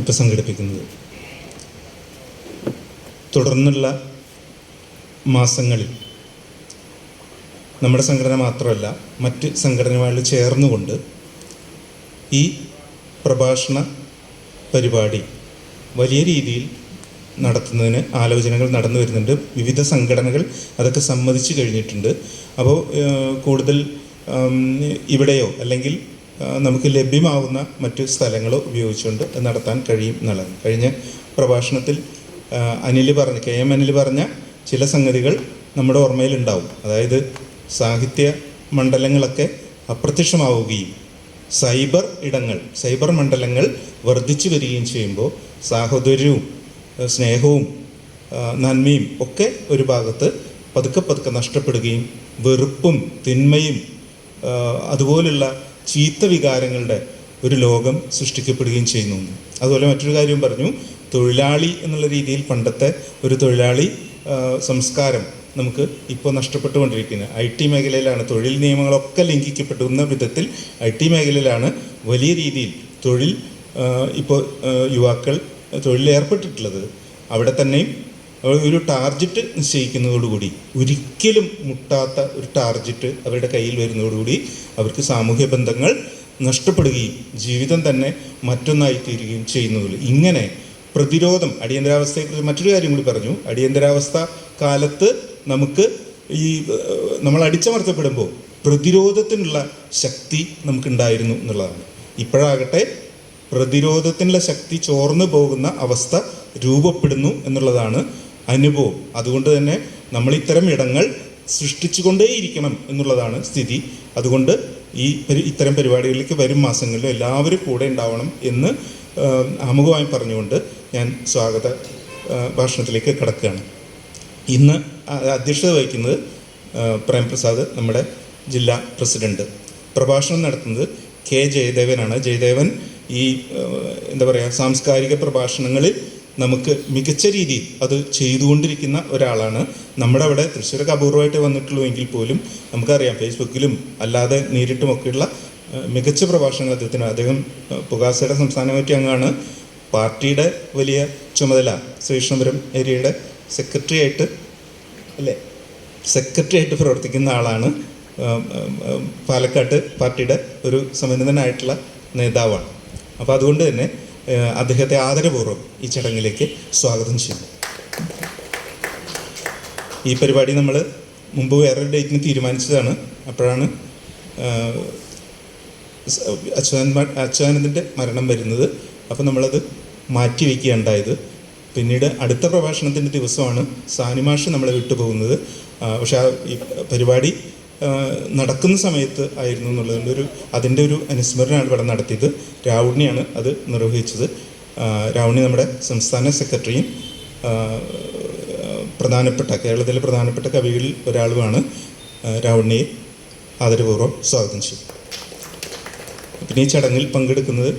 ഇപ്പോൾ സംഘടിപ്പിക്കുന്നത്. തുടർന്നുള്ള മാസങ്ങളിൽ നമ്മുടെ സംഘടന മാത്രമല്ല മറ്റ് സംഘടനകളുമായി ചേർന്നുകൊണ്ട് ഈ പ്രഭാഷണ പരിപാടി വലിയ രീതിയിൽ നടത്തുന്നതിന് ആലോചനകൾ നടന്നു വരുന്നുണ്ട്. വിവിധ സംഘടനകൾ അതൊക്കെ സമ്മതിച്ചു കഴിഞ്ഞിട്ടുണ്ട്. അപ്പോൾ കൂടുതൽ ഇവിടെയോ അല്ലെങ്കിൽ നമുക്ക് ലഭ്യമാവുന്ന മറ്റു സ്ഥലങ്ങൾ ഉപയോഗിച്ചുകൊണ്ട് നടത്താൻ കഴിയും എന്നുള്ളതാണ് കഴിഞ്ഞ പ്രഭാഷണത്തിൽ അനിൽ പറഞ്ഞ കെ എം അനിൽ പറഞ്ഞ ചില സംഗതികൾ നമ്മുടെ ഓർമ്മയിലുണ്ടാവും. അതായത് സാഹിത്യ മണ്ഡലങ്ങളൊക്കെ അപ്രത്യക്ഷമാവുകയും സൈബർ ഇടങ്ങൾ സൈബർ മണ്ഡലങ്ങൾ വർദ്ധിച്ചു വരികയും ചെയ്യുമ്പോൾ സാഹോദര്യവും സ്നേഹവും നന്മയും ഒക്കെ ഒരു ഭാഗത്ത് പതുക്കെ പതുക്കെ നഷ്ടപ്പെടുകയും വെറുപ്പും തിന്മയും അതുപോലുള്ള ചീത്ത വികാരങ്ങളുടെ ഒരു ലോകം സൃഷ്ടിക്കപ്പെടുകയും ചെയ്യുന്നു. അതുപോലെ മറ്റൊരു കാര്യം പറഞ്ഞു തൊഴിലാളി എന്നുള്ള രീതിയിൽ പണ്ടത്തെ ഒരു തൊഴിലാളി സംസ്കാരം നമുക്ക് ഇപ്പോൾ നഷ്ടപ്പെട്ടുകൊണ്ടിരിക്കുന്നത് ഐ ടി മേഖലയിലാണ് തൊഴിൽ നിയമങ്ങളൊക്കെ ലംഘിക്കപ്പെടുന്ന വിധത്തിൽ ഐ ടി മേഖലയിലാണ് വലിയ രീതിയിൽ തൊഴിൽ ഇപ്പോൾ യുവാക്കൾ തൊഴിലിൽ ഏർപ്പെട്ടിട്ടുള്ളത്. അവിടെ തന്നെയും ഒരു ടാർജറ്റ് നിശ്ചയിക്കുന്നതോടുകൂടി ഒരിക്കലും മുട്ടാത്ത ഒരു ടാർജറ്റ് അവരുടെ കയ്യിൽ വരുന്നതോടുകൂടി അവർക്ക് സാമൂഹ്യ ബന്ധങ്ങൾ നഷ്ടപ്പെടുകയും ജീവിതം തന്നെ മറ്റൊന്നായി തീരുകയും ചെയ്യുന്നതുള്ളൂ ഇങ്ങനെ പ്രതിരോധം അടിയന്തരാവസ്ഥയെക്കുറിച്ച് മറ്റൊരു കാര്യം കൂടി പറഞ്ഞു. അടിയന്തരാവസ്ഥ കാലത്ത് നമുക്ക് ഈ നമ്മൾ അടിച്ചമർത്തപ്പെടുമ്പോൾ പ്രതിരോധത്തിനുള്ള ശക്തി നമുക്കുണ്ടായിരുന്നു എന്നുള്ളതാണ്. ഇപ്പോഴാകട്ടെ പ്രതിരോധത്തിനുള്ള ശക്തി ചോർന്നു പോകുന്ന അവസ്ഥ രൂപപ്പെടുന്നു എന്നുള്ളതാണ് അനുഭവം. അതുകൊണ്ട് തന്നെ നമ്മൾ ഇത്തരം ഇടങ്ങൾ സൃഷ്ടിച്ചുകൊണ്ടേയിരിക്കണം എന്നുള്ളതാണ് സ്ഥിതി. അതുകൊണ്ട് ഈ ഇത്തരം പരിപാടികളിലേക്ക് വരും മാസങ്ങളിലും എല്ലാവരും കൂടെ ഉണ്ടാവണം എന്ന് ആമുഖമായി പറഞ്ഞുകൊണ്ട് ഞാൻ സ്വാഗത ഭാഷണത്തിലേക്ക് കിടക്കുകയാണ്. ഇന്ന് അധ്യക്ഷത വഹിക്കുന്നത് പ്രേംപ്രസാദ് നമ്മുടെ ജില്ലാ പ്രസിഡന്റ്. പ്രഭാഷണം നടത്തുന്നത് കെ ജയദേവനാണ്. ജയദേവൻ ഈ എന്താ പറയുക സാംസ്കാരിക പ്രഭാഷണങ്ങളിൽ നമുക്ക് മികച്ച രീതിയിൽ അത് ചെയ്തുകൊണ്ടിരിക്കുന്ന ഒരാളാണ്. നമ്മുടെ അവിടെ തൃശ്ശൂരൊക്കെ അപൂർവമായിട്ട് വന്നിട്ടുള്ളൂ പോലും നമുക്കറിയാം ഫേസ്ബുക്കിലും അല്ലാതെ നേരിട്ടുമൊക്കെയുള്ള മികച്ച പ്രഭാഷണങ്ങൾ അദ്ദേഹത്തിന് അദ്ദേഹം പുകാസയുടെ സംസ്ഥാന കമ്മിറ്റി അംഗമാണ് പാർട്ടിയുടെ വലിയ ചുമതല ശ്രീകൃഷ്ണപുരം ഏരിയയുടെ സെക്രട്ടറി ആയിട്ട് അല്ലേ സെക്രട്ടറി ആയിട്ട് പ്രവർത്തിക്കുന്ന ആളാണ് പാലക്കാട്ട് പാർട്ടിയുടെ ഒരു സമന്വിതനായിട്ടുള്ള നേതാവാണ്. അപ്പോൾ അതുകൊണ്ട് തന്നെ അദ്ദേഹത്തെ ആദരപൂർവം ഈ ചടങ്ങിലേക്ക് സ്വാഗതം ചെയ്യുന്നു. ഈ പരിപാടി നമ്മൾ മുമ്പ് വേറൊരു ഡേറ്റിന് തീരുമാനിച്ചതാണ്. അപ്പോഴാണ് അച്യുതാനന്ദ അച്യുതാനന്ദന്റെ മരണം വരുന്നത്. അപ്പോൾ നമ്മളത് മാറ്റി വയ്ക്കുകയുണ്ടായത് പിന്നീട് അടുത്ത പ്രഭാഷണത്തിന്റെ ദിവസമാണ് സാനിമാഷ് നമ്മളെ വിട്ടുപോകുന്നത്. പക്ഷേ ആ പരിപാടി നടക്കുന്ന സമയത്ത് ആയിരുന്നു എന്നുള്ളതുകൊണ്ട് ഒരു അതിന്റെ ഒരു അനുസ്മരണമാണ് ഇവിടെ നടത്തിയത്. രാവുണ്ണിയാണ് അത് നിർവഹിച്ചത്. രാവുണ്ണി നമ്മുടെ സംസ്ഥാന സെക്രട്ടറിയും പ്രധാനപ്പെട്ട കേരളത്തിലെ പ്രധാനപ്പെട്ട കവികളിൽ ഒരാളുമാണ്. രാവുണ്ണിയെ ആദരപൂർവം സ്വാഗതം ചെയ്യും. പിന്നെ ഈ ചടങ്ങിൽ പങ്കെടുക്കുന്നത്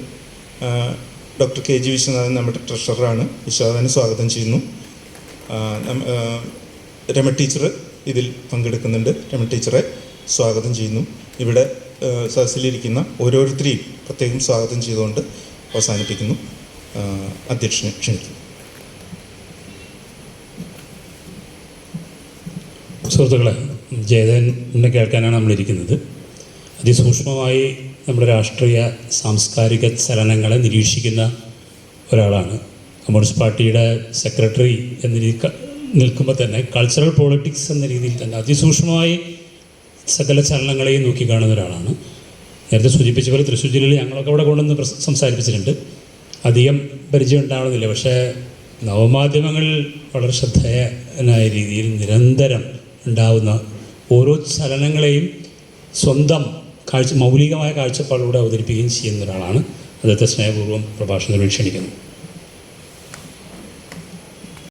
ഡോക്ടർ കെ ജി വിശ്വനാഥൻ നമ്മുടെ ട്രഷററാണ്. വിശ്വനാഥനെ സ്വാഗതം ചെയ്യുന്നു. രമ ടീച്ചർ ഇതിൽ പങ്കെടുക്കുന്നുണ്ട്. രമ ടീച്ചറെ സ്വാഗതം ചെയ്യുന്നു. ഇവിടെ സദസ്സിലിരിക്കുന്ന ഓരോരുത്തരെയും പ്രത്യേകം സ്വാഗതം ചെയ്തുകൊണ്ട് അവസാനിപ്പിക്കുന്നു. അധ്യക്ഷനെ ക്ഷണിക്കുന്നു. സുഹൃത്തുക്കളെ ജയദേവനെ കേൾക്കാനാണ് നമ്മളിരിക്കുന്നത്. അതിസൂക്ഷ്മമായി നമ്മുടെ രാഷ്ട്രീയ സാംസ്കാരിക ചലനങ്ങളെ നിരീക്ഷിക്കുന്ന ഒരാളാണ്. കമ്മ്യൂണിസ്റ്റ് പാർട്ടിയുടെ സെക്രട്ടറി എന്ന നിൽക്കുമ്പോൾ തന്നെ കൾച്ചറൽ പോളിറ്റിക്സ് എന്ന രീതിയിൽ തന്നെ അതിസൂക്ഷ്മമായി സകല ചലനങ്ങളെയും നോക്കി കാണുന്ന ഒരാളാണ്. നേരത്തെ സൂചിപ്പിച്ച പോലെ തൃശ്ശൂർ ജില്ലയിൽ ഞങ്ങളൊക്കെ അവിടെ കൊണ്ടുവന്ന് സംസാരിപ്പിച്ചിട്ടുണ്ട്. അധികം പരിചയം ഉണ്ടാവണമെന്നില്ല. പക്ഷേ നവമാധ്യമങ്ങളിൽ വളരെ ശ്രദ്ധേയനായ രീതിയിൽ നിരന്തരം ഉണ്ടാകുന്ന ഓരോ ചലനങ്ങളെയും സ്വന്തം കാഴ്ച മൗലികമായ കാഴ്ചപ്പാടിലൂടെ അവതരിപ്പിക്കുകയും ചെയ്യുന്ന ഒരാളാണ്. അദ്ദേഹത്തെ സ്നേഹപൂർവം പ്രഭാഷണത്തിൽ ക്ഷണിക്കുന്നു.